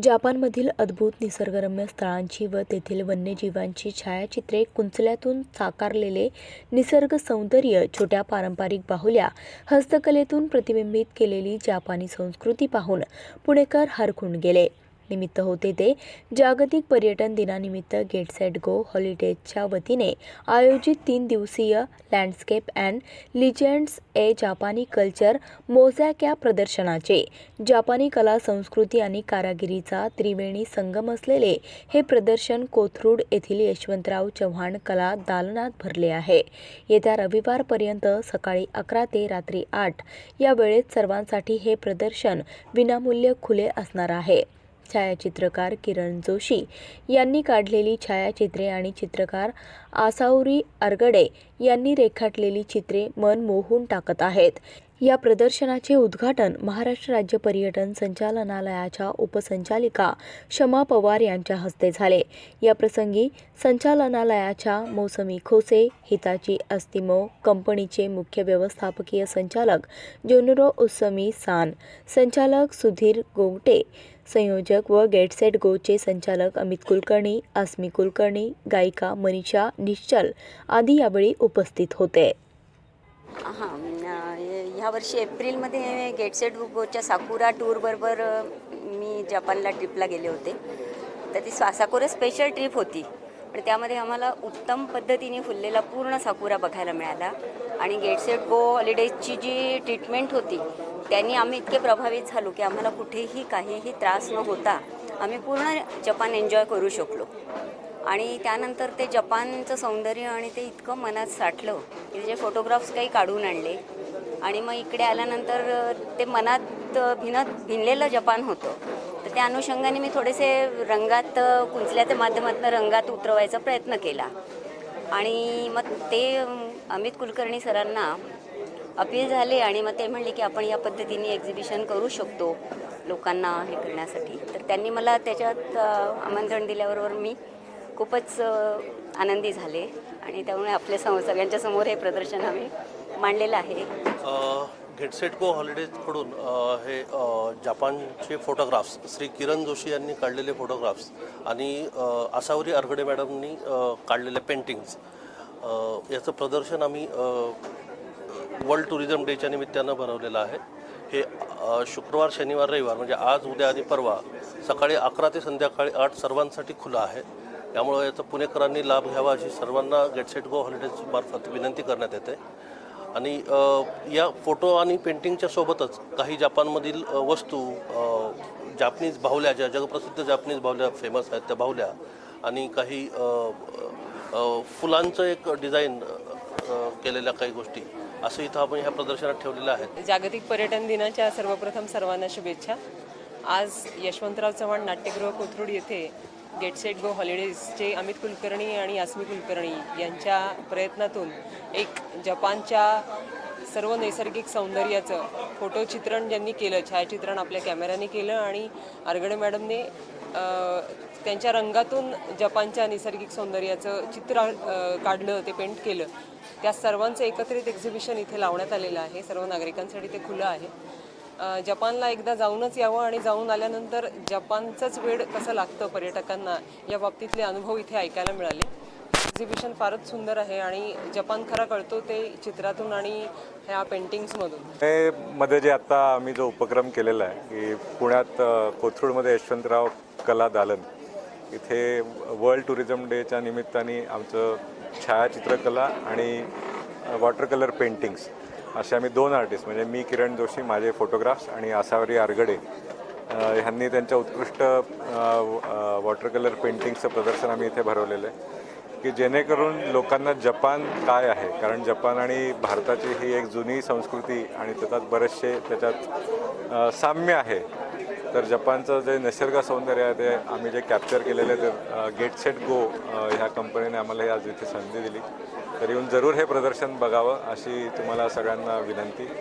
जपानमधील अद्भुत निसर्गरम्य स्थळांची व तेथील वन्यजीवांची छायाचित्रे कुंचल्यातून साकारलेले निसर्ग सौंदर्य छोट्या पारंपरिक बाहुल्या हस्तकलेतून प्रतिबिंबित केलेली जपानी संस्कृती पाहून पुणेकर हरखून गेले. निमित्त होते ते. जागतिक पर्यटन दिनानिमित्त गेटसेट गो हॉलिडेजच्या वतीने आयोजित तीन दिवसीय लँडस्केप अँड लिजेंड्स ए जापानी कल्चर मोझॅक या प्रदर्शनाचे. जापानी कला संस्कृती आणि कारागिरीचा त्रिवेणी संगम असलेले हे प्रदर्शन कोथरूड येथील यशवंतराव चव्हाण कला दालनात भरले आहे. येत्या रविवारपर्यंत सकाळी अकरा ते रात्री आठ या वेळेत सर्वांसाठी हे प्रदर्शन विनामूल्य खुले असणार आहे. छायाचित्रकार किरण जोशी यांनी काढलेली छायाचित्रे आणि चित्रकार आसाऊरी अरगडे यांनी रेखाटलेली चित्रे मन मोहून टाकत आहेत. या प्रदर्शनाचे उद्घाटन महाराष्ट्र राज्य पर्यटन संचालनालयाच्या उपसंचालिका क्षमा पवार यांच्या हस्ते झाले. या प्रसंगी संचालनालयाच्या मौसमी खोसे हिताची अस्तिमो कंपनीचे मुख्य व्यवस्थापकीय संचालक जोनुरो उसमी सान संचालक सुधीर गोगटे संयोजक व गेटसेट गोचे संचालक अमित कुलकर्णी अस्मी कुलकर्णी गायिका मनीषा निश्चल आदी यावेळी उपस्थित होते. हां ह्या वर्षी एप्रिलमध्ये गेट सेट गोच्या साकुरा टूरबरोबर मी जपानला ट्रिपला गेले होते. तर ती साकुरा स्पेशल ट्रिप होती. पण त्यामध्ये आम्हाला उत्तम पद्धतीने फुललेला पूर्ण साकुरा बघायला मिळाला. आणि गेट सेट गो हॉलिडेजची जी ट्रीटमेंट होती त्यांनी आम्ही इतके प्रभावित झालो की आम्हाला कुठेही काहीही त्रास न होता आम्ही पूर्ण जपान एन्जॉय करू शकलो. आणि त्यानंतर ते जपानचं सौंदर्य आणि ते इतकं मनात साठलं की त्याचे फोटोग्राफ्स काही काढून आणले. आणि मग इकडे आल्यानंतर ते मनात भिनत भिनलेलं जपान होतं. तर त्या अनुषंगाने मी थोडेसे रंगात कुंचल्याच्या माध्यमातून रंगात उतरवायचा प्रयत्न केला. आणि मग ते अमित कुलकर्णी सरांना अपील झाले आणि मग ते म्हणले की आपण या पद्धतीने एक्झिबिशन करू शकतो लोकांना हे करण्यासाठी. तर त्यांनी मला त्याच्यात आमंत्रण दिल्याबरोबर मी खूपच आनंदी झाले आणि त्यामुळे आपल्या सम सगळ्यांच्या समोर हे प्रदर्शन आम्ही मांडलेलं आहे. गेटसेट गो हॉलिडेजकडून हे जपानचे फोटोग्राफ्स श्री किरण जोशी यांनी काढलेले फोटोग्राफ्स आणि आसावरी अरगडे मॅडमनी काढलेले पेंटिंग्स याचं प्रदर्शन आम्ही वर्ल्ड टुरिझम डेच्या निमित्तानं भरवलेलं आहे. हे शुक्रवार शनिवार रविवार म्हणजे आज उद्या आणि परवा सकाळी अकरा ते संध्याकाळी आठ सर्वांसाठी खुलं आहे. त्यामुळं याचा पुणेकरांनी लाभ घ्यावा अशी सर्वांना गेटसेट गो हॉलिडेज मार्फत विनंती करण्यात येते. आणि या फोटो आणि पेंटिंगच्या सोबतच काही जपानमधील वस्तू जापनीज बाहुल्या ज्या जगप्रसिद्ध जापनीज बाहुल्या फेमस आहेत त्या बाहुल्या आणि काही फुलांचं एक डिझाईन केलेल्या काही गोष्टी असं इथं आपण ह्या प्रदर्शनात ठेवलेलं आहे. जागतिक पर्यटन दिनाच्या सर्वप्रथम सर्वांना शुभेच्छा. आज यशवंतराव चव्हाण नाट्यगृह कोथरूड येथे गेट सेट गो हॉलिडेजचे अमित कुलकर्णी आणि अस्मी कुलकर्णी यांच्या प्रयत्नातून एक जपानच्या सर्व नैसर्गिक सौंदर्याचं फोटोचित्रण ज्यांनी केलं छायाचित्रण आपल्या कॅमेऱ्याने केलं आणि आरगडे मॅडमने त्यांच्या रंगातून जपानच्या नैसर्गिक सौंदर्याचं चित्र काढलं ते पेंट केलं. त्या सर्वांचं एकत्रित एक्झिबिशन इथे लावण्यात आलेलं आहे. सर्व नागरिकांसाठी ते खुलं आहे. जपानला एकदा जाऊनच यावं आणि जाऊन आल्यानंतर जपानचंच वेळ कसं लागतं पर्यटकांना या बाबतीतले अनुभव इथे ऐकायला मिळाले. एक्झिबिशन फारच सुंदर आहे आणि जपान खरा कळतो ते चित्रातून आणि ह्या पेंटिंग्समधून मध्ये जे आता आम्ही जो उपक्रम केलेला आहे की पुण्यात कोथरूडमध्ये यशवंतराव कला दालन. इथे वर्ल्ड टुरिझम डेच्या निमित्ताने आमचं छायाचित्रकला आणि वॉटर कलर पेंटिंग्स असे आम्ही दोन आर्टिस्ट म्हणजे मी किरण जोशी माझे फोटोग्राफ्स आणि आसावरी आरगडे ह्यांनी त्यांच्या उत्कृष्ट वॉटर कलर पेंटिंगचं प्रदर्शन आम्ही इथे भरवलेलं आहे. की जेणेकरून लोकांना जपान काय आहे? कारण जपान आणि भारताची ही एक जुनी संस्कृती आणि त्याच्यात बरेचसे त्याच्यात साम्य आहे. तर जपानचं जे निसर्ग सौंदर्य आहे ते आम्ही जे कॅप्चर केलेलं आहे ते गेट सेट गो ह्या कंपनीने आम्हाला आज इथे संधी दिली. तर येऊन जरूर हे प्रदर्शन बघावं अशी तुम्हाला सगळ्यांना विनंती.